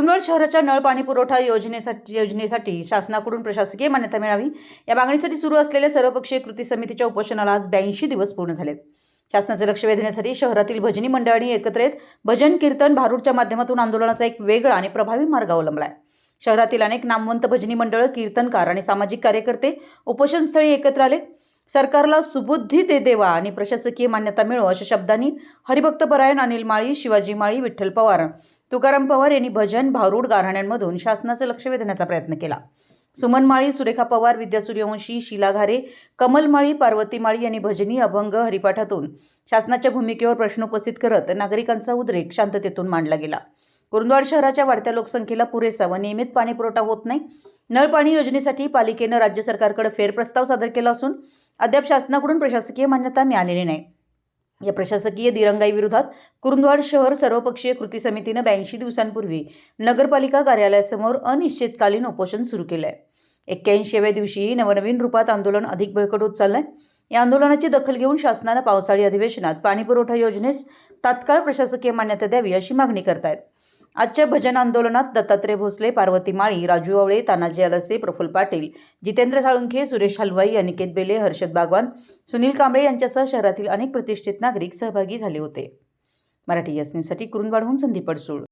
कुरुंदवाड शहराच्या नळ पाणी पुरवठा योजनेसाठी योजनेसाठी शासनाकडून प्रशासकीय मान्यता मिळावी. या मागणीसाठी सुरू असलेल्या सर्वपक्षीय कृती समितीच्या उपोषणाला आज ब्याऐंशी दिवस पूर्ण झालेत. शासनाचे लक्ष वेधण्यासाठी शहरातील भजनी मंडळांनी एकत्र येत भजन कीर्तन भारूडच्या माध्यमातून आंदोलनाचा एक वेगळा आणि प्रभावी मार्ग अवलंबला आहे शहरातील अनेक नामवंत भजनी मंडळं कीर्तनकार आणि सामाजिक कार्यकर्ते उपोषणस्थळी एकत्र आले. सरकारला सुबुद्धी दे देवा आणि प्रशासकीय मान्यता मिळो अशा शब्दांनी हरिभक्त परायण अनिल माळी शिवाजी माळी विठ्ठल पवार तुकाराम पवार यांनी भजन भारूड गारहाण्यांमधून शासनाचं लक्ष वेधण्याचा प्रयत्न केला. सुमन माळी सुरेखा पवार विद्या सूर्यवंशी शिला घारे कमल माळी पार्वती माळी यांनी भजनी अभंग हरिपाठातून शासनाच्या भूमिकेवर प्रश्न उपस्थित करत नागरिकांचा उद्रेक शांततेतून मांडला गेला. कुरुंदवाड शहराच्या वाढत्या लोकसंख्येला पुरेसा व नियमित पाणीपुरवठा होत नाही नळ पाणी योजनेसाठी पालिकेनं राज्य सरकारकडे फेरप्रस्ताव सादर केला असून अद्याप शासनाकडून प्रशासकीय मान्यता मिळालेली नाही. या प्रशासकीय दिरंगाई विरोधात कुरुंदवाड शहर सर्वपक्षीय कृती समितीनं ब्याऐंशी दिवसांपूर्वी नगरपालिका कार्यालयासमोर अनिश्चितकालीन उपोषण सुरू केलं आहे एक्क्याऐंशीव्या दिवशी नवनवीन रूपात आंदोलन अधिक बळकट होत चाललंय. या आंदोलनाची दखल घेऊन शासनानं पावसाळी अधिवेशनात पाणीपुरवठा योजनेस तात्काळ प्रशासकीय मान्यता द्यावी अशी मागणी करतायत. आजच्या भजन आंदोलनात दत्तात्रय भोसले पार्वती माळी राजू आवळे तानाजी अलसे प्रफुल्ल पाटील जितेंद्र साळुंखे सुरेश हलवाई अनिकेत बेले हर्षद बागवान सुनील कांबळे यांच्यासह शहरातील अनेक प्रतिष्ठित नागरिक सहभागी झाले होते. मराठी यस न्यूजसाठी कुरुंदवाडहून संदीप अडसूळ